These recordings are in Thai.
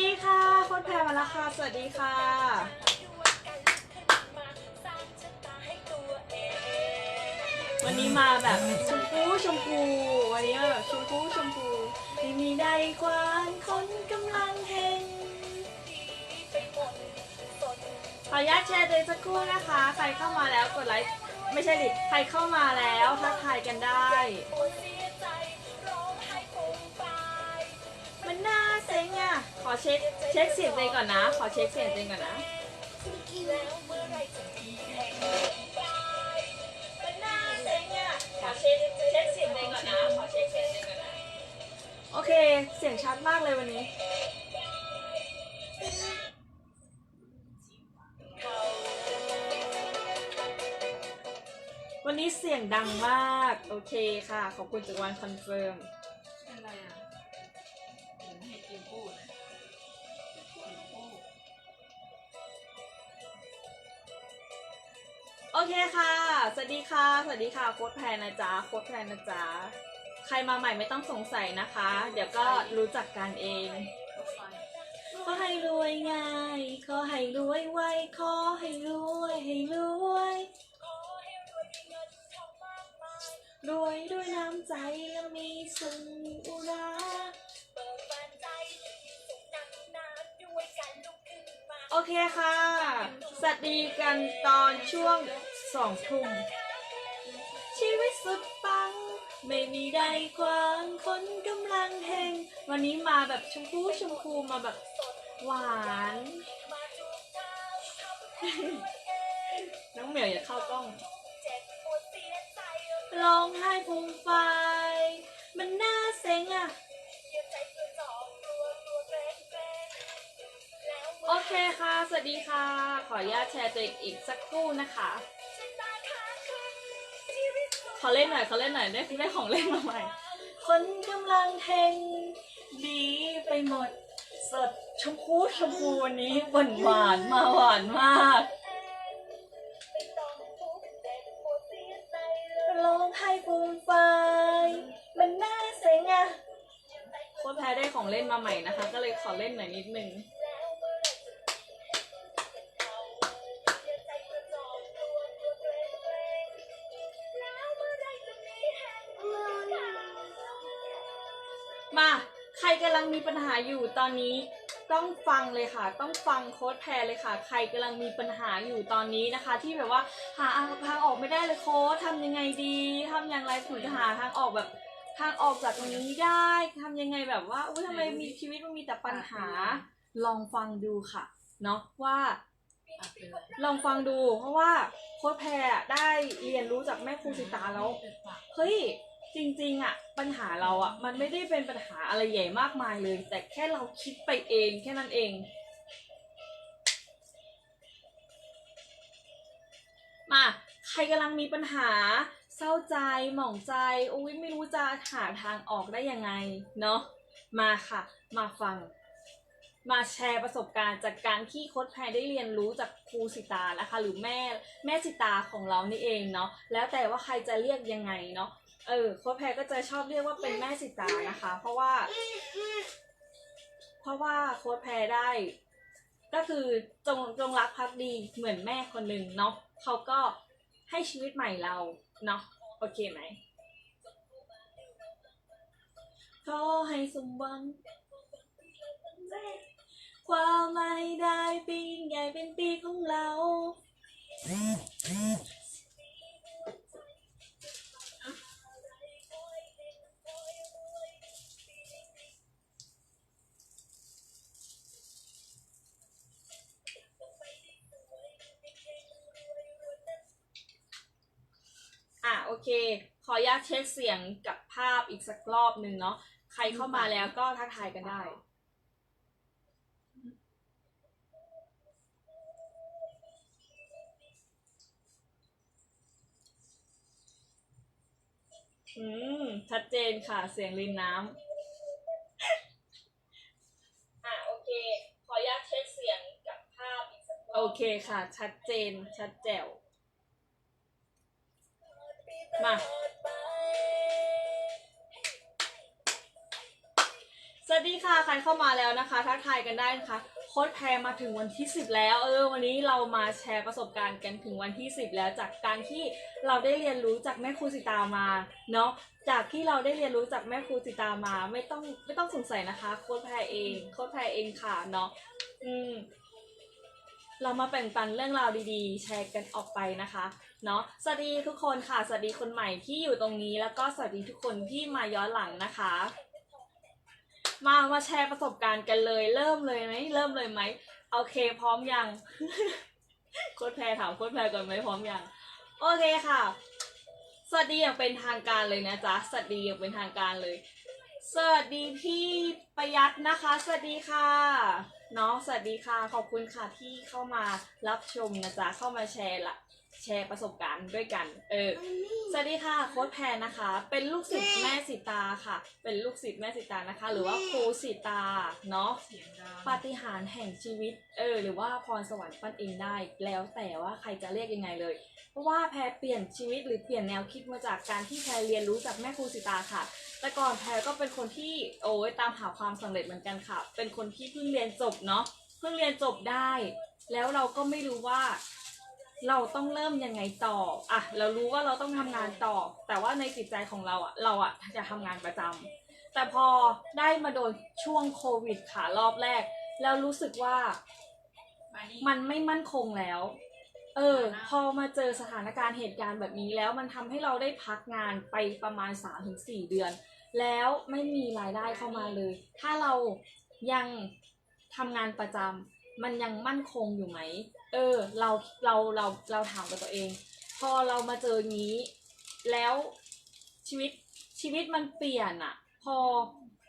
ดีค่ะโค้ดแพรมาแล้วค่ะ สวัสดีค่ะ วันนี้มาแบบชมพูชมพู วันนี้มาแบบชมพูชมพูไม่มีใดควานคนกำลังเห็นขออนุญาตแชร์เองสักครู่นะคะ ใครเข้ามาแล้วกดไลค์ ไม่ใช่ดิ ใครเข้ามาแล้วทักทายกันได้ ขอเช็คเช็คเสียงตัวเองก่อนนะ ขอเช็คเสียงตัวเองก่อนนะ ขอเช็คเช็คเสียงตัวเองก่อนนะ ขอเช็คเสียงตัวเองก่อนนะ โอเค เสียงชัดมากเลยวันนี้ วันนี้เสียงดังมาก โอเคค่ะ ขอบคุณจากวันคอนเฟิร์ม ค่ะ สวัสดีค่ะโค้ดแพรนะจ๊ะโค้ดแพรนะจ๊ะใครมาใหม่ไม่ต้องสงสัยนะคะ เดี๋ยวก็รู้จักกันเองรถไฟขอให้รวยง่ายขอให้รวยไวขอให้รวยให้รวยรวยด้วยน้ำใจและมีสุอุราโอเคค่ะ สวัสดีกันตอนช่วงสองทุ่ม ชีวิตสุดปัง ไม่มีใดควางคนกำลังแห่งวันนี้มาแบบชมพูชมพูมาแบบหวาน น้องเหมียวอย่าเข้ากล้องร้องไห้ฟูมไฟ มันน่าเซ็งอะโอเคค่ะ สวัสดีค่ะ ขออนุญาตแชร์ตัวเองอีกสักครู่นะคะ อเล่นหน่อยขอเล่นหน่อยได้ได้ของเล่นมาใหม่ คนกำลังเทงดีไปหมด สดชมพูชมพูวันนี้หวานหวานมาหวานมากร้องไห้ฟูมไฟายมันน่าเซ็งอะค้ชแพ้ได้ของเล่นมาใหม่นะคะ ก็เลยขอเล่นหน่อยนิดนึง มีปัญหาอยู่ตอนนี้ต้องฟังเลยค่ะ ต้องฟังโค้ดแพรเลยค่ะ ใครกำลังมีปัญหาอยู่ตอนนี้นะคะ ที่แบบว่าหาทางออกไม่ได้เลยโค้ดทำยังไงดีทำอย่างไรถึงจะหาทางออกแบบทางออกจากตรงนี้ได้ทำยังไงแบบว่าอุ้ยทำไมมีชีวิตมันมีแต่ปัญหา ลองฟังดูค่ะเนาะว่าลองฟังดู เพราะว่าโค้ดแพรได้เรียนรู้จากแม่ครูสิตาแล้วเฮ้ย จริงๆอะปัญหาเราอะมันไม่ได้เป็นปัญหาอะไรใหญ่มากมายเลย แต่แค่เราคิดไปเองแค่นั้นเอง มา ใครกำลังมีปัญหา เศร้าใจหมองใจอุ้ยไม่รู้จะหาทางออกได้ยังไงเนาะมาค่ะ มาฟัง มาแชร์ประสบการณ์จากการที่โค้ดแพรได้เรียนรู้จากครูสิตานะคะ หรือแม่แม่สิตาของเรานี่เองเนาะแล้วแต่ว่าใครจะเรียกยังไงเนาะ เออโค้ดแพรก็จะชอบเรียกว่าเป็นแม่สิตานะคะ เพราะว่า เพราะว่าโค้ดแพรได้ ก็คือจงจงรักภักดีเหมือนแม่คนหนึ่งเนาะเขาก็ให้ชีวิตใหม่เราเนาะโอเคไหมขอให้สมหวังความไม่ได้ปีใหญ่เป็นปีของเรา เค ขออนุญาตเช็คเสียงกับภาพอีกสักรอบหนึ่งเนาะ ใครเข้ามาแล้วก็ทักทายกันได้ อืม ชัดเจนค่ะ เสียงรินน้ำ อะ โอเค ขออนุญาตเช็คเสียงกับภาพอีกสักรอบโอเคค่ะ ชัดเจน ชัดแจ๋ว มา สวัสดีค่ะใครเข้ามาแล้วนะคะทักทายกันได้นะคะโค้ดแพรมาถึงวันที่ 10 แล้วเออวันนี้เรามาแชร์ประสบการณ์กันถึงวันที่ 10 แล้วจากการที่เราได้เรียนรู้จากแม่ครูสิตามาเนาะจากที่เราได้เรียนรู้จากแม่ครูสิตามา ไม่ต้องไม่ต้องสงสัยนะคะโค้ดแพรเองโค้ดแพรเองค่ะเนาะอืมเรามาแบ่งปันเรื่องราวดีๆ แชร์กันออกไปนะคะ เนาะสวัสดีทุกคนค่ะ สวัสดีคนใหม่ที่อยู่ตรงนี้ แล้วก็สวัสดีทุกคนที่มาย้อนหลังนะคะ มามาแชร์ประสบการณ์กันเลย เริ่มเลยไหมเริ่มเลยไหมโอเค พร้อมยังโค้ดแพรถามโค้ดแพรก่อนไหมพร้อมยังโอเคค่ะ สวัสดีอย่างเป็นทางการเลยนะจ๊ะสวัสดีอย่างเป็นทางการเลย สวัสดีพี่ประยัดนะคะ สวัสดีค่ะเนาะสวัสดีค่ะ ขอบคุณค่ะที่เข้ามารับชมนะจ๊ะเข้ามาแชร์ละ แชร์ประสบการณ์ด้วยกัน เออ สวัสดีค่ะโค้ดแพรนะคะ เป็นลูกศิษย์แม่สิตาค่ะ เป็นลูกศิษย์แม่สิตานะคะ หรือว่าครูสิตาเนาะเสียงดังปาฏิหาริย์แห่งชีวิต เออ หรือว่าพรสวรรค์ปั้นเองได้ แล้วแต่ว่าใครจะเรียกยังไงเลย เพราะว่าแพรเปลี่ยนชีวิตหรือเปลี่ยนแนวคิดมาจากการที่แพรเรียนรู้จากแม่ครูสิตาค่ะ แต่ก่อนแพรก็เป็นคนที่โอ้ยตามหาความสำเร็จเหมือนกันค่ะ เป็นคนที่เพิ่งเรียนจบเนาะ เพิ่งเรียนจบได้ แล้วเราก็ไม่รู้ว่า เราต้องเริ่มยังไงต่ออะเรารู้ว่าเราต้องทำงานต่อ แต่ว่าในจิตใจของเราอะเราอะจะทำงานประจำแต่พอได้มาโดนช่วงโควิดค่ะรอบแรก แล้วรู้สึกว่า มานี่มันไม่มั่นคงแล้ว เออ พอมาเจอสถานการณ์เหตุการณ์แบบนี้แล้วมันทำให้เราได้พักงานไปประมาณ 3-4 เดือน แล้วไม่มีรายได้เข้ามาเลย ถ้าเรายังทำงานประจำมันยังมั่นคงอยู่ไหม เออ เราเราเราเราถามกับตัวเอง พอเรามาเจองนี้ แล้วชีวิตชีวิตมันเปลี่ยนอะพอ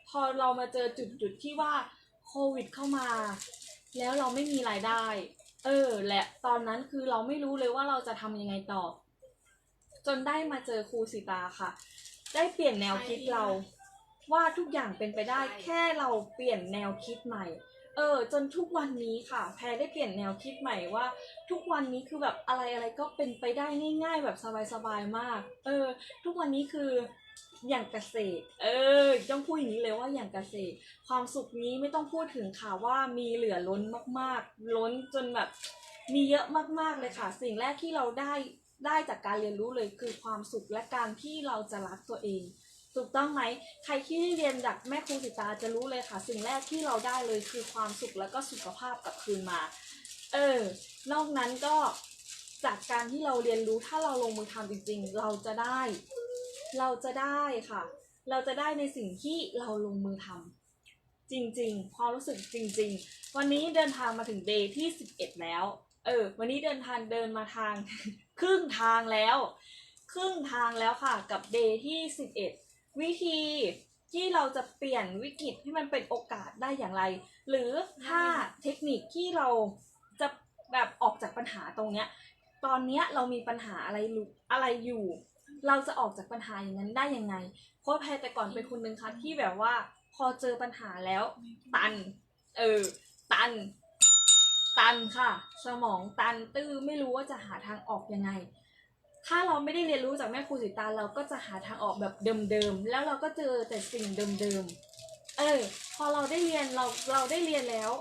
พอเรามาเจอจุดจุดที่ว่าโควิดเข้ามา แล้วเราไม่มีรายได้ เออ และตอนนั้นคือเราไม่รู้เลยว่าเราจะทำยังไงต่อ จนได้มาเจอครูสิตาค่ะ ได้เปลี่ยนแนวคิดเราว่าทุกอย่างเป็นไปได้แค่เราเปลี่ยนแนวคิดใหม่ เออจนทุกวันนี้ค่ะ แพรได้เปลี่ยนแนวคิดใหม่ว่า ทุกวันนี้คือแบบอะไรอะไรก็เป็นไปได้ง่าย ๆ แบบสบายๆมาก เออ ทุกวันนี้คืออย่างเกษตร เออ ต้องพูดอย่างนี้เลยว่าอย่างเกษตร ความสุขนี้ไม่ต้องพูดถึงค่ะว่ามีเหลือล้นมากๆ ล้นจนแบบมีเยอะมากๆเลยค่ะ สิ่งแรกที่เราได้ได้จากการเรียนรู้เลยคือความสุขและการที่เราจะรักตัวเอง ถูกต้องไหม ใครที่เรียนจากแม่ครูสิตาจะรู้เลยค่ะ สิ่งแรกที่เราได้เลยคือความสุขแล้วก็สุขภาพกลับคืนมา เออ นอกนั้นก็จากการที่เราเรียนรู้ถ้าเราลงมือทำจริง ๆ เราจะได้ เราจะได้ค่ะ เราจะได้ในสิ่งที่เราลงมือทำจริงๆ ความรู้สึกจริง ๆ วันนี้เดินทางมาถึงเดย์ที่สิบเอ็ดแล้ว เออ วันนี้เดินทางเดินมาทาง ครึ่งทางแล้ว ครึ่งทางแล้วค่ะ กับเดย์ที่สิบเอ็ด วิธีที่เราจะเปลี่ยนวิกฤตให้มันเป็นโอกาสได้อย่างไร หรือถ้าเทคนิคที่เราจะแบบออกจากปัญหาตรงเนี้ย ตอนเนี้ยเรามีปัญหาอะไรอะไรอยู่ เราจะออกจากปัญหาอย่างนั้นได้ยังไงโค้ชแพรแต่ก่อนเป็นคนหนึ่งค่ะที่แบบว่า พอเจอปัญหาแล้ว ตัน เออ ตัน ตันค่ะ สมองตันตื้อไม่รู้ว่าจะหาทางออกยังไง ถ้าเราไม่ได้เรียนรู้จากแม่ครูสิตาเราก็จะหาทางออกแบบเดิมๆแล้วเราก็เจอแต่สิ่งเดิมๆเออ พอเราได้เรียนเราเราได้เรียนแล้ว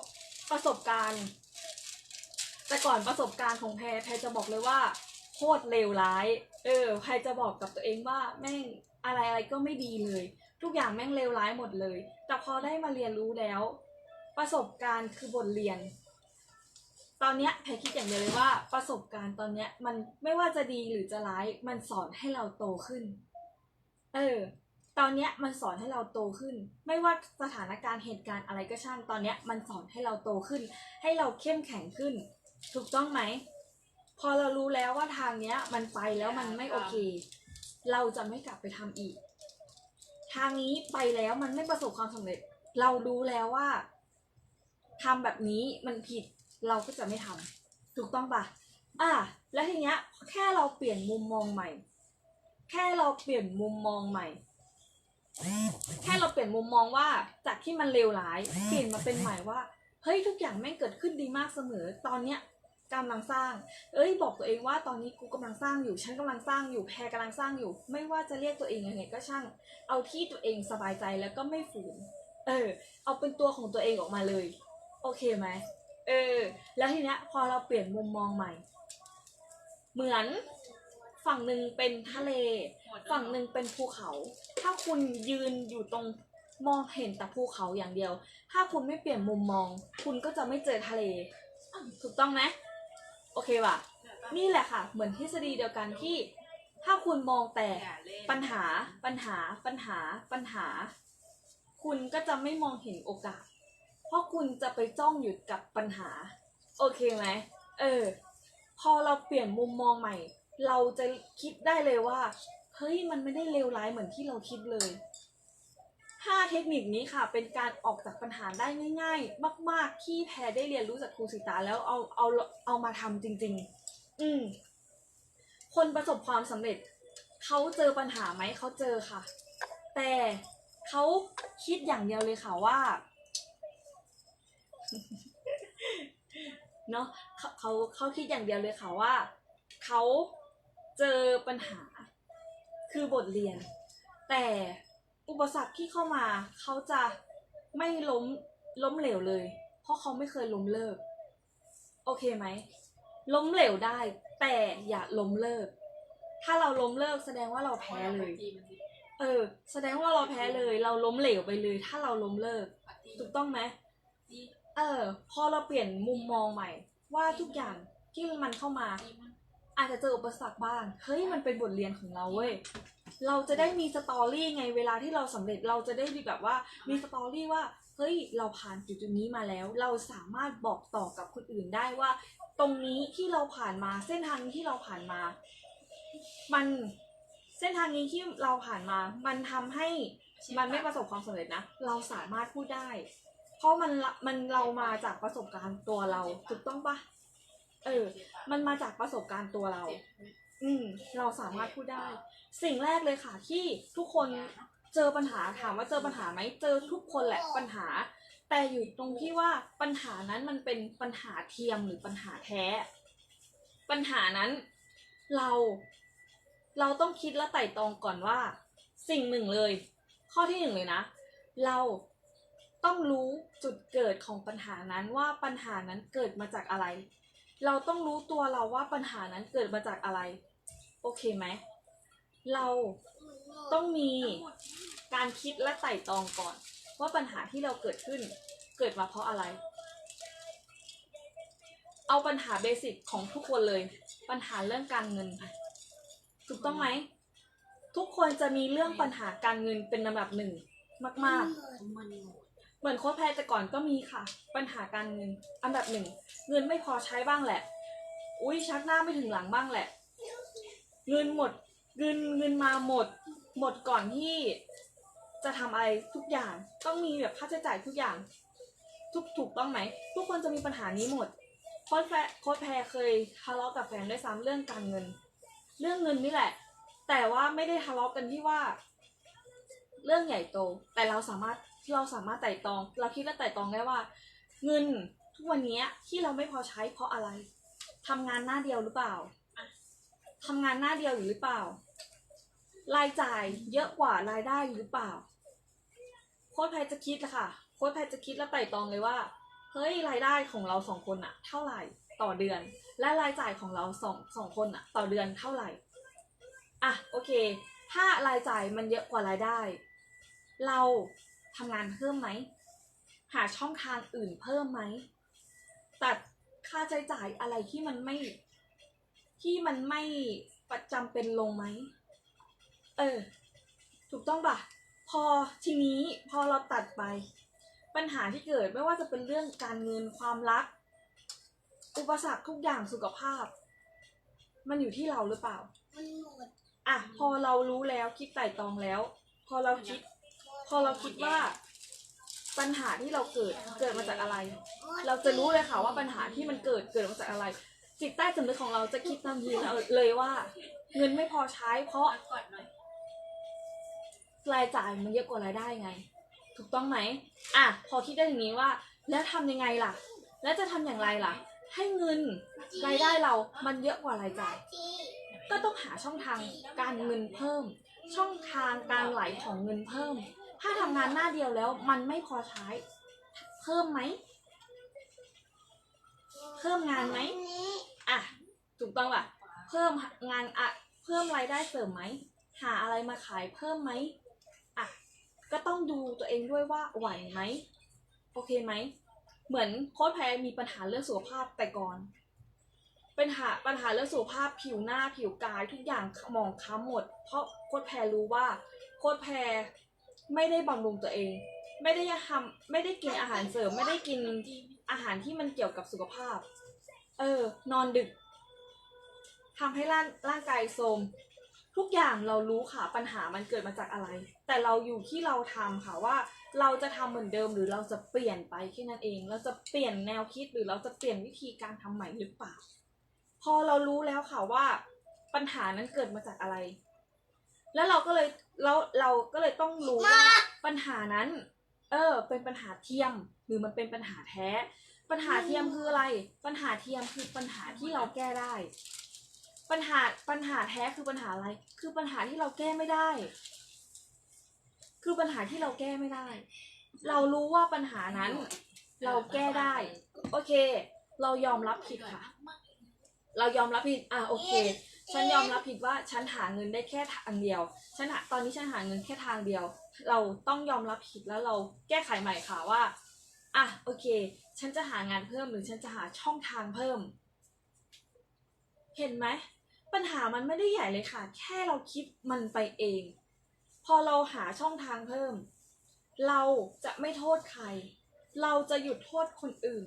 ประสบการณ์ แต่ก่อนประสบการณ์ของแพรแพรจะบอกเลยว่าโคตรเลวร้าย เออแพรจะบอกกับตัวเองว่าแม่งอะไรอะไรก็ไม่ดีเลย ทุกอย่างแม่งเลวร้ายหมดเลย แต่พอได้มาเรียนรู้แล้ว ประสบการณ์คือบทเรียน ตอนเนี้ยแพรคิดอย่างเดียวเลยว่าประสบการณ์ตอนเนี้ย มันไม่ว่าจะดีหรือจะร้าย มันสอนให้เราโตขึ้น เออ ตอนเนี้ยมันสอนให้เราโตขึ้น ไม่ว่าสถานการณ์เหตุการณ์อะไรก็ช่าง ตอนเนี้ยมันสอนให้เราโตขึ้น ให้เราเข้มแข็งขึ้น ถูกต้องไหม พอเรารู้แล้วว่าทางเนี้ย มันไปแล้วมันไม่โอเค เราจะไม่กลับไปทำอีก ทางนี้ไปแล้วมันไม่ประสบความสำเร็จ เรารู้แล้วว่าทำแบบนี้มันผิด เราก็จะไม่ทำถูกต้องปะอะแล้วทีเนี้ยแค่เราเปลี่ยนมุมมองใหม่ แค่เราเปลี่ยนมุมมองใหม่ แค่เราเปลี่ยนมุมมองว่าจากที่มันเลวร้ายเปลี่ยนมาเป็นใหม่ว่าเฮ้ยทุกอย่างแม่งเกิดขึ้นดีมากเสมอ ตอนเนี้ยกำลังสร้าง เอ้ยบอกตัวเองว่าตอนนี้กูกำลังสร้างอยู่ ฉันกำลังสร้างอยู่ แพรกำลังสร้างอยู่ ไม่ว่าจะเรียกตัวเองยังไงก็ช่าง เอาที่ตัวเองสบายใจแล้วก็ไม่ฝืน เออ เอาเป็นตัวของตัวเองออกมาเลย โอเคไหม เออ แล้วทีเนี้ยพอเราเปลี่ยนมุมมองใหม่ เหมือนฝั่งหนึ่งเป็นทะเล ฝั่งหนึ่งเป็นภูเขา ถ้าคุณยืนอยู่ตรงมองเห็นแต่ภูเขาอย่างเดียว ถ้าคุณไม่เปลี่ยนมุมมอง คุณก็จะไม่เจอทะเล ถูกต้องไหมโอเคป่ะ นี่แหละค่ะ เหมือนทฤษฎีเดียวกันที่ ถ้าคุณมองแต่อย่าเล่นปัญหา ปัญหา ปัญหา ปัญหา คุณก็จะไม่มองเห็นโอกาสเพ ราะคุณจะไปจ้องอยู่กับปัญหา โอเคไหมเออ พอเราเปลี่ยนมุมมองใหม่ เราจะคิดได้เลยว่า เฮ้ยมันไม่ได้เลวร้ายเหมือนที่เราคิดเลยห้าเทคนิคนี้ค่ะ เป็นการออกจากปัญหาได้ง่าย ๆ มาก ๆ ที่แพรได้เรียนรู้จากครูสิตาแล้วเอาเอาเอามาทำจริง ๆ อืมคนประสบความสำเร็จ เขาเจอปัญหาไหมเขาเจอค่ะ แต่เขาคิดอย่างเดียวเลยค่ะว่า เนาะเขาเขาเขาคิดอย่างเดียวเลยค่ะว่า เขาเจอปัญหาคือบทเรียน แต่อุปสรรคที่เข้ามาเขาจะไม่ล้มล้มเหลวเลย เพราะเขาไม่เคยล้มเลิก โอเคไหมล้มเหลวได้ แต่อย่าล้มเลิก ถ้าเราล้มเลิกแสดงว่าเราแพ้เลยจีมันสิเออ แสดงว่าเราแพ้เลย เราล้มเหลวไปเลย ถ้าเราล้มเลิกปัดจีถูกต้องไหมจี เออ พอเราเปลี่ยนมุมมองใหม่ ว่าทุกอย่างที่มันเข้ามา อาจจะเจออุปสรรคบ้างเฮ้ยมันเป็นบทเรียนของเราเว้ยเราจะได้มีสตอรี่ไงเวลาที่เราสำเร็จเราจะได้แบบว่ามีสตอรี่ว่าเฮ้ยเราผ่านจุดจุดๆนี้มาแล้ว เราสามารถบอกต่อกับคนอื่นได้ว่า ตรงนี้ที่เราผ่านมาเส้นทางที่เราผ่านมา มันเส้นทางนี้ที่เราผ่านมา มันทำให้มันไม่ประสบความสำเร็จนะ เราสามารถพูดได้ ราะมันมันเรามาจากประสบการณ์ตัวเราถูกต้องปะเออ มันมาจากประสบการณ์ตัวเรา อืม เราสามารถพูดได้ สิ่งแรกเลยค่ะ ที่ทุกคนเจอปัญหาถามว่าเจอปัญหาไหมเจอทุกคนแหละปัญหา แต่อยู่ตรงที่ว่าปัญหานั้นมันเป็นปัญหาเทียมหรือปัญหาแท้ ปัญหานั้นเราเราต้องคิดและไต่ตรองก่อนว่า สิ่งหนึ่งเลย ข้อที่หนึ่งเลยนะ เรา ต้องรู้จุดเกิดของปัญหานั้นว่าปัญหานั้นเกิดมาจากอะไร เราต้องรู้ตัวเราว่าปัญหานั้นเกิดมาจากอะไร โอเคไหม เราต้องมีการคิดและไต่ตรองก่อน ว่าปัญหาที่เราเกิดขึ้นเกิดมาเพราะอะไร เอาปัญหาเบสิกของทุกคนเลย ปัญหาเรื่องการเงินถูกต้องไหม ทุกคนจะมีเรื่องปัญหาการเงินเป็นลำดับหนึ่งมากๆมันโง่ เหมือนโค้ชแพรแต่ก่อนก็มีค่ะ ปัญหาการเงิน อันดับหนึ่งเงินไม่พอใช้บ้างแหละ อุ้ยชักหน้าไม่ถึงหลังบ้างแหละ เงินหมดเงินเงินมาหมด หมดก่อนที่จะทำอะไรทุกอย่างต้องมีแบบค่าใช้จ่ายทุกอย่าง ทุกถูกต้องไหมทุกคนจะมีปัญหานี้หมดโค้ชแพรโค้ชแพรเคยทะเลาะกับแฟนด้วยซ้ำเรื่องการเงิน เรื่องเงินนี่แหละ แต่ว่าไม่ได้ทะเลาะกันที่ว่า เรื่องใหญ่โต แต่เราสามารถเราสามารถไต่ตอง เราคิดและไต่ตองได้ว่า เงินทุกวันนี้ที่เราไม่พอใช้เพราะอะไรทำงานหน้าเดียวหรือเปล่าทำงานหน้าเดียวอยู่หรือเปล่า รายจ่ายเยอะกว่ารายได้หรือเปล่า โค้ชแพรจะคิดละค่ะ โค้ชแพรจะคิดและไต่ตองเลยว่า เฮ้ยรายได้ของเราสองคนอะเท่าไหร่ต่อเดือน และรายจ่ายของเราสองสองคนอะต่อเดือนเท่าไหร่ อะโอเค ถ้ารายจ่ายมันเยอะกว่ารายได้ เราทำงานเพิ่มไหม หาช่องทางอื่นเพิ่มไหม ตัดค่าใช้จ่ายอะไรที่มันไม่ ที่มันไม่ประจำเป็นลงไหม เออ ถูกต้องป่ะพอทีนี้พอเราตัดไป ปัญหาที่เกิดไม่ว่าจะเป็นเรื่องการเงินความรัก อุปสรรคทุกอย่างสุขภาพ มันอยู่ที่เราหรือเปล่า มันหมด อะพอเรารู้แล้วคิดไต่ตรองแล้ว พอเราคิด พอเราคิดว่าปัญหาที่เราเกิดเกิดมาจากอะไร เราจะรู้เลยค่ะว่าปัญหาที่มันเกิดเกิดมาจากอะไร จิตใต้สำนึกของเราจะคิดทันทีเลยว่า เงินไม่พอใช้เพราะรายจ่ายมันเยอะกว่ารายได้ไง ถูกต้องไหมอะพอคิดได้อย่างนี้ว่า แล้วทำยังไงล่ะ แล้วจะทำอย่างไรล่ะ ให้เงินรายได้เรามันเยอะกว่ารายจ่าย ก็ต้องหาช่องทางการเงินเพิ่ม ช่องทางการไหลของเงินเพิ่ม ถ้าทำงานหน้าเดียวแล้วมันไม่พอใช้ เพิ่มไหม เพิ่มงานไหมอะถูกต้องป่ะ เพิ่มงานอะเพิ่มรายได้เสริมไหม หาอะไรมาขายเพิ่มไหมอะก็ต้องดูตัวเองด้วยว่าไหวไหม โอเคไหม เหมือนโค้ชแพรมีปัญหาเรื่องสุขภาพแต่ก่อนเป็นหาปัญหาเรื่องสุขภาพผิวหน้าผิวกายทุกอย่างหมองคล้ำหมด เพราะโค้ชแพรรู้ว่าโค้ชแพร ไม่ได้บำรุงตัวเอง ไม่ได้ทำไม่ได้กินอาหารเสริม ไม่ได้กินอาหารที่มันเกี่ยวกับสุขภาพ เออ นอนดึกทำให้ร่างร่างกายโทรมทุกอย่างเรารู้ค่ะปัญหามันเกิดมาจากอะไร แต่เราอยู่ที่เราทำค่ะว่า เราจะทำเหมือนเดิมหรือเราจะเปลี่ยนไปแค่นั้นเอง เราจะเปลี่ยนแนวคิดหรือเราจะเปลี่ยนวิธีการทำใหม่หรือเปล่า พอเรารู้แล้วค่ะว่า ปัญหานั้นเกิดมาจากอะไร แล้วเราก็เลยแล้วเราก็เลยต้องรู้ว่าปัญหานั้น เออ เป็นปัญหาเทียมหรือมันเป็นปัญหาแท้ ปัญหาเทียมคืออะไร ปัญหาเทียมคือปัญหาที่เราแก้ได้ ปัญหาปัญหาแท้คือปัญหาอะไร คือปัญหาที่เราแก้ไม่ได้ คือปัญหาที่เราแก้ไม่ได้ เรารู้ว่าปัญหานั้น เราแก้ได้ โอเค เรายอมรับผิดค่ะ เรายอมรับผิด อะโอเค ฉันยอมรับผิดว่าฉันหาเงินได้แค่ทางเดียว ฉันหาตอนนี้ฉันหาเงินแค่ทางเดียว เราต้องยอมรับผิดแล้วเราแก้ไขใหม่ค่ะว่า อะโอเค ฉันจะหางานเพิ่มหรือฉันจะหาช่องทางเพิ่ม เห็นไหมปัญหามันไม่ได้ใหญ่เลยค่ะ แค่เราคิดมันไปเอง พอเราหาช่องทางเพิ่ม เราจะไม่โทษใคร เราจะหยุดโทษคนอื่น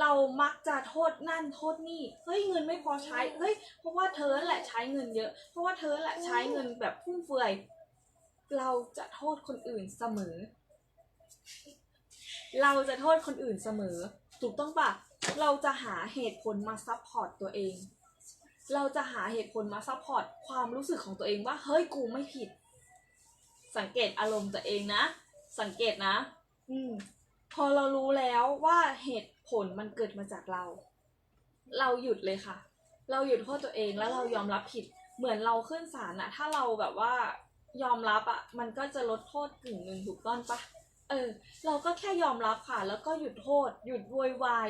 เรามักจะโทษนั่นโทษนี่เฮ้ยเงินไม่พอใช้เฮ้ยเพราะว่าเธอแหละใช้เงินเยอะ เพราะว่าเธอแหละใช้เงินแบบฟุ่มเฟือย เราจะโทษคนอื่นเสมอ เราจะโทษคนอื่นเสมอ ถูกต้องปะเราจะหาเหตุผลมาซับพอร์ตตัวเอง เราจะหาเหตุผลมาซับพอร์ตความรู้สึกของตัวเองว่าเฮ้ยกูไม่ผิด สังเกตอารมณ์ตัวเองนะ สังเกตนะ อืม พอเรารู้แล้วว่าเหตุผลมันเกิดมาจากเรา เราหยุดเลยค่ะ เราหยุดโทษตัวเองแล้วเรายอมรับผิด เหมือนเราขึ้นศาลอะถ้าเราแบบว่ายอมรับอะมันก็จะลดโทษกึ่งหนึ่งถูกต้องปะเออ เราก็แค่ยอมรับค่ะ แล้วก็หยุดโทษ หยุดโวยวาย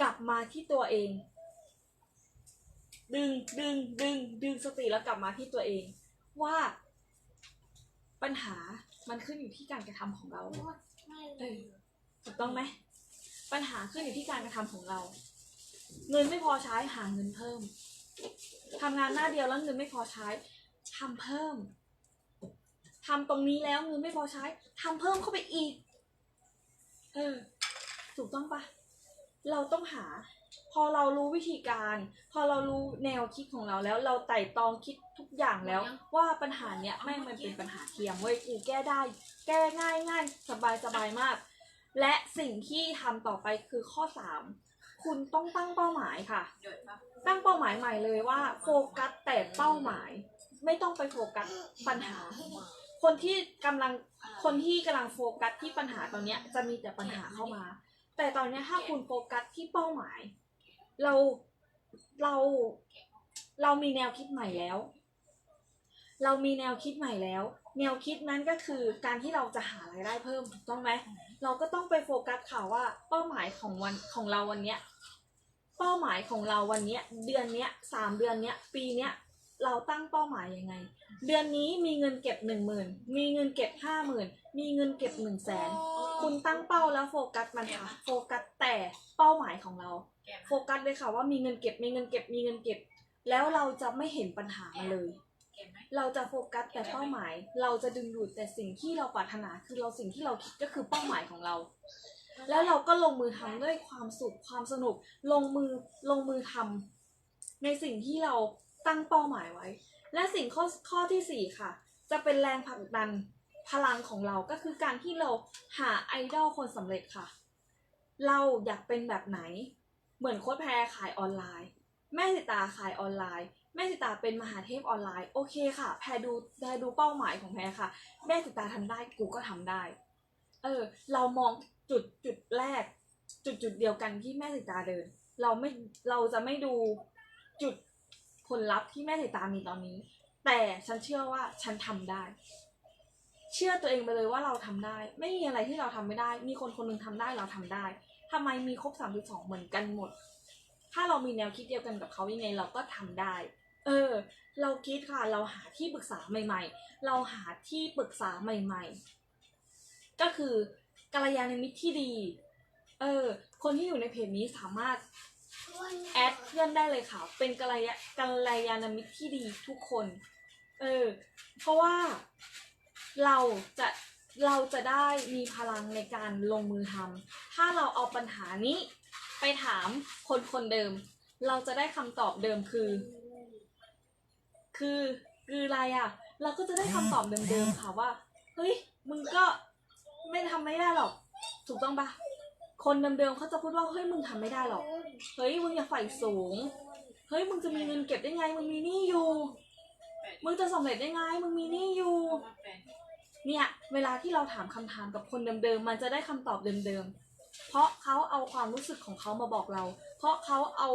กลับมาที่ตัวเอง ดึงดึงดึงดึงสติแล้วกลับมาที่ตัวเอง ว่า ปัญหามันขึ้นอยู่ที่การกระทำของเรา เออถูกต้องไหมปัญหาขึ้นอยู่ที่การกระทำของเรา เงินไม่พอใช้หาเงินเพิ่มทำงานหน้าเดียวแล้วเงินไม่พอใช้ทำเพิ่มทำตรงนี้แล้วเงินไม่พอใช้ทำเพิ่มเข้าไปอีก เออ ถูกต้องปะเราต้องหา พอเรารู้วิธีการ พอเรารู้แนวคิดของเราแล้ว เราไต่ตองคิด ทุกอย่างแล้วว่าปัญหาเนี้ยแม่งมันเป็นปัญหาเทียมเว้ยกูแก้ได้ แก้ง่ายง่ายสบายสบายมาก และสิ่งที่ทำต่อไปคือข้อสามคุณต้องตั้งเป้าหมายค่ะหยดปะตั้งเป้าหมายใหม่เลยว่า โฟกัสแต่เป้าหมาย ไม่ต้องไปโฟกัสปัญหา คนที่กำลังคนที่กำลังโฟกัสที่ปัญหาตอนเนี้ยจะมีแต่ปัญหาเข้ามา แต่ตอนเนี้ยถ้าคุณโฟกัสที่เป้าหมาย เราเราเรามีแนวคิดใหม่แล้ว เรามีแนวคิดใหม่แล้ว แนวคิดนั้นก็คือการที่เราจะหารายได้เพิ่มถูกต้องไหมเราก็ต้องไปโฟกัสค่ะว่าเป้าหมายของวันของเราวันเนี้ยเป้าหมายของเราวันเนี้ยเดือนเนี้ยสามเดือนเนี้ยปีเนี้ยเราตั้งเป้าหมายยังไง เดือนนี้มีเงินเก็บหนึ่งหมื่นมีเงินเก็บห้าหมื่นมีเงินเก็บหนึ่งแสนคุณตั้งเป้าแล้วโฟกัสมันค่ะ โฟกัสแต่เป้าหมายของเราแก้มโฟกัสเลยค่ะว่ามีเงินเก็บมีเงินเก็บมีเงินเก็บ แล้วเราจะไม่เห็นปัญหามันเลยแก้มไหม เราจะโฟกัสแต่เป้าหมาย เราจะดึงดูดแต่สิ่งที่เราปรารถนา คือเราสิ่งที่เราคิดก็คือเป้าหมายของเรา แล้วเราก็ลงมือทำด้วยความสุขความสนุก ลงมือลงมือทำในสิ่งที่เราตั้งเป้าหมายไว้ และสิ่งข้อข้อที่สี่ค่ะ จะเป็นแรงผลักดันพลังของเราก็คือการที่เราหาไอดอลคนสำเร็จค่ะ เราอยากเป็นแบบไหน เหมือนโค้ดแพรขายออนไลน์ แม่สิตาขายออนไลน์ แม่สิตาเป็นมหาเทพออนไลน์โอเคค่ะ แพรดูแพรดูเป้าหมายของแพรค่ะ แม่สิตาทำได้กูก็ทำได้ เออ เรามองจุดจุดแรก จุดจุดเดียวกันที่แม่สิตาเดิน เราไม่เราจะไม่ดูจุดผลลัพธ์ที่แม่สิตามีตอนนี้ แต่ฉันเชื่อว่าฉันทำได้ เชื่อตัวเองไปเลยว่าเราทำได้ ไม่มีอะไรที่เราทำไม่ได้ มีคนคนหนึงทำได้เราทำได้ทำไมมีครบ32เหมือนกันหมด ถ้าเรามีแนวคิดเดียวกันกับเขายังไงเราก็ทำได้ เออ เราคิดค่ะ เราหาที่ปรึกษาใหม่ ๆ เราหาที่ปรึกษาใหม่ ๆ ก็คือกัลยาณมิตรที่ดี เออ คนที่อยู่ในเพจนี้สามารถแอดเพื่อนได้เลยค่ะ เป็นกัลยากัลยาณมิตรที่ดีทุกคน เออ เพราะว่าเราจะเราจะได้มีพลังในการลงมือทำ ถ้าเราเอาปัญหานี้ไปถามคนคนเดิม เราจะได้คำตอบเดิมคือ คือคืออะไรอะ เราก็จะได้คำตอบเดิมๆค่ะว่า เฮ้ย มึงก็ไม่ทำไม่ได้หรอก ถูกต้องปะคนเดิมๆเขาจะพูดว่าเฮ้ยมึงทำไม่ได้หรอก เฮ้ยมึงอย่าฝ่ายสูง เฮ้ยมึงจะมีเงินเก็บได้ไง มึงมีหนี้อยู่ มึงจะสำเร็จได้ไง มึงมีหนี้อยู่ เนี่ยเวลาที่เราถามคำถามกับคนเดิมๆมันจะได้คำตอบเดิมๆ เพราะเขาเอาความรู้สึกของเขามาบอกเรา เพราะเขาเอา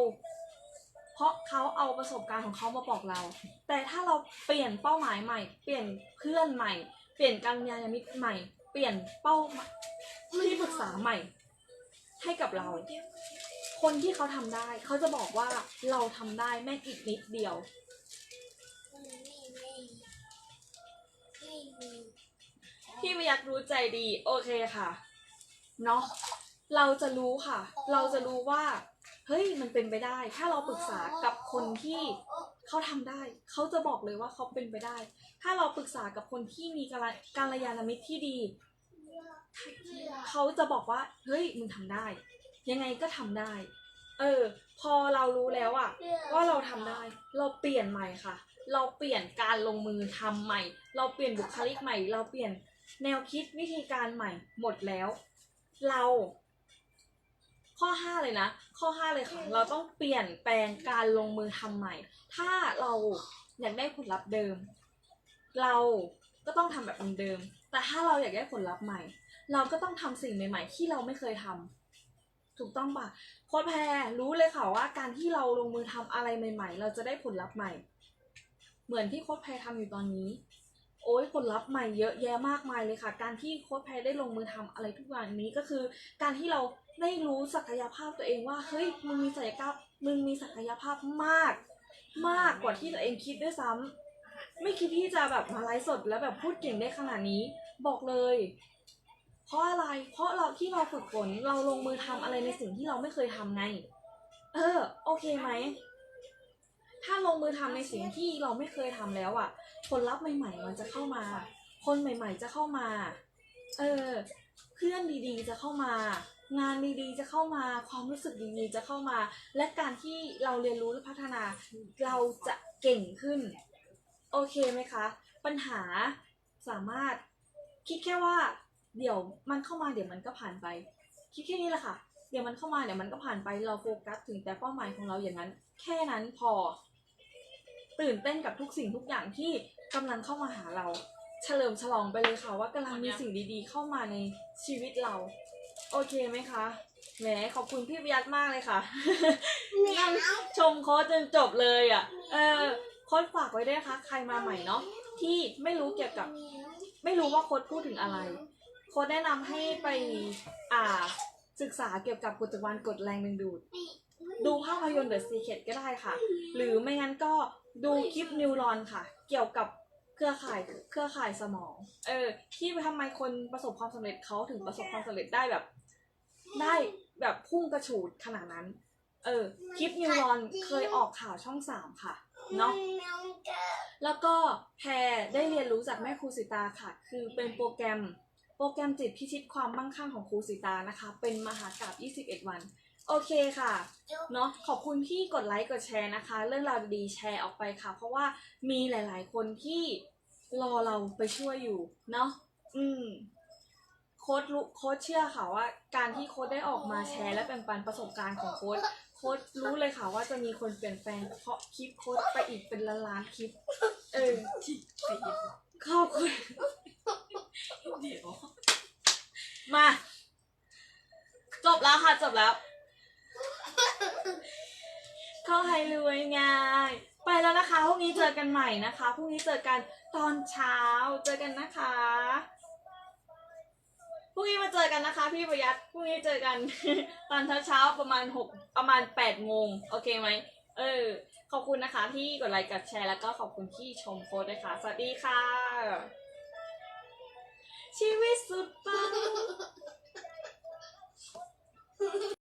เพราะเขาเอาประสบการณ์ของเขามาบอกเรา แต่ถ้าเราเปลี่ยนเป้าหมายใหม่ เปลี่ยนเพื่อนใหม่ เปลี่ยนกัลยาณมิตรใหม่ เปลี่ยนเป้าหมายที่ปรึกษาใหม่ ให้กับเรา คนที่เขาทำได้ เขาจะบอกว่าเราทำได้แม่อีกนิดเดียวพี่วิยักรู้ใจดี โอเคค่ะ เนาะเราจะรู้ค่ะ เราจะรู้ว่า เฮ้ยมันเป็นไปได้ ถ้าเราปรึกษากับคนที่เขาทำได้ เขาจะบอกเลยว่าเขาเป็นไปได้ ถ้าเราปรึกษากับคนที่มีกัลกัลยาณมิตรที่ดี เขาจะบอกว่าเฮ้ยมึงทำได้ ยังไงก็ทำได้ เออ พอเรารู้แล้วอะว่าเราทำได้ เราเปลี่ยนใหม่ค่ะ เราเปลี่ยนการลงมือทำใหม่ เราเปลี่ยนบุคลิกใหม่ เราเปลี่ยนแนวคิดวิธีการใหม่หมดแล้ว เรา ข้อห้าเลยนะ ข้อห้าเลยค่ะ เราต้องเปลี่ยนแปลงการลงมือทำใหม่ ถ้าเราอยากได้ผลลัพธ์เดิม เราก็ต้องทำแบบเดิมๆแต่ถ้าเราอยากได้ผลลัพธ์ใหม่ เราก็ต้องทำสิ่งใหม่ ๆ ที่เราไม่เคยทำถูกต้องปะโค้ชแพรรู้เลยค่ะว่าการที่เราลงมือทำอะไรใหม่ ๆ เราจะได้ผลลัพธ์ใหม่ เหมือนที่โค้ชแพรทำอยู่ตอนนี้โอ้ยผลลัพธ์ใหม่เยอะแยะมากมายเลยค่ะ การที่โค้ชแพรได้ลงมือทำอะไรทุกอย่างนี้ก็คือ การที่เรา ได้รู้ศักยภาพตัวเองว่าเฮ้ยมึงมีศักยภาพมึงมีศักยภาพมาก มากกว่าที่ตัวเองคิดด้วยซ้ำไม่คิดที่จะแบบมาไลฟ์สดแล้วแบบพูดเก่งได้ขนาดนี้ บอกเลย เพราะอะไร เพราะเราที่เราฝึกฝนเราลงมือทำอะไรในสิ่งที่เราไม่เคยทำไง เออ โอเคไหมถ้าลงมือทำในสิ่งที่เราไม่เคยทำแล้วอะ่ะ ผลลัพธ์ใหม่ ๆ มันจะเข้ามา คนใหม่ ๆ จะเข้ามา เออ เพื่อนดีๆ จะเข้ามา งานดีๆจะเข้ามาความรู้สึกดีๆจะเข้ามา และการที่เราเรียนรู้และพัฒนาเราจะเก่งขึ้น โอเคไหมคะ ปัญหาสามารถคิดแค่ว่า เดี๋ยวมันเข้ามาเดี๋ยวมันก็ผ่านไป คิดแค่นี้แหละค่ะ เดี๋ยวมันเข้ามาเดี๋ยวมันก็ผ่านไปเราโฟกัสถึงแต่เป้าหมายของเราอย่างนั้น แค่นั้นพอ ตื่นเต้นกับทุกสิ่งทุกอย่างที่กำลังเข้ามาหาเรา เฉลิมฉลองไปเลยค่ะว่ากำลังมีสิ่งดีๆ เข้ามาในชีวิตเรา โอเคไหมคะแหมขอบคุณพี่วิยัตมากเลยค่ะนั่งชมโค้ชจนจบเลยอะ เออโค้ชฝากไว้ด้วยนะคะใครมาใหม่เนาะที่ไม่รู้เกี่ยวกับ ไม่รู้ว่าโค้ดพูดถึงอะไร โค้ดแนะนำให้ไปอ่าศึกษาเกี่ยวกับกฎจักรวาลกฎแรงดึงดูด ดูภาพยนตร์ The Secret ก็ได้ค่ะ หรือไม่งั้นก็ดูคลิปนิวรอนค่ะ เกี่ยวกับเครือข่ายเครือข่ายสมอง เออ ที่ทำไมคนประสบความสำเร็จเขาถึงประสบความสำเร็จได้แบบ ได้แบบพุ่งกระฉูดขนาดนั้น เออคลิปนิวรอนเคยออกข่าวช่องสามค่ะเนาะแล้วก็แพรได้เรียนรู้จากแม่ครูสิตาค่ะ คือเป็นโปรแกรมโปรแกรมจิตพิชิตความมั่งคั่งของครูสิตานะคะ เป็นมหากราบ21 วัน โอเคค่ะเนาะขอบคุณที่กดไลค์กดแชร์นะคะ เรื่องราวดีแชร์ออกไปค่ะ เพราะว่ามีหลาย ๆ คนที่รอเราไปช่วยอยู่เนาะอืม ค้ดรู้โค้ดเชื่อค่ะว่า การที่โค้ดได้ออกมาแชร์และแบ่งปันประสบการณ์ของโค้ดโค้ดรู้เลยค่ะว่าจะมีคนเปลี่ยนแปลงเพราะคลิปโค้ดไปอีกเป็นล้านๆคลิป เออไปหยิบขอบคุณเดี๋ยวมา จบแล้วค่ะจบแล้ว เขอให้รวยง่ายไปแล้วนะคะพรุ่งนี้เจอกันใหม่นะคะพรุ่งนี้เจอกันตอนเช้าเจอกันนะคะ รุ่งนี้มาเจอกันนะคะ พี่ประยัดพรุ่งนี้เจอกัน ตอนเช้าประมาณหกประมาณแปดโมงโอเคไหมเออ ขอบคุณนะคะที่กดไลค์กดแชร์แล้วก็ขอบคุณที่ชมโค้ดด้คะสวัสดีค่ะ ชีวิตสุดปัง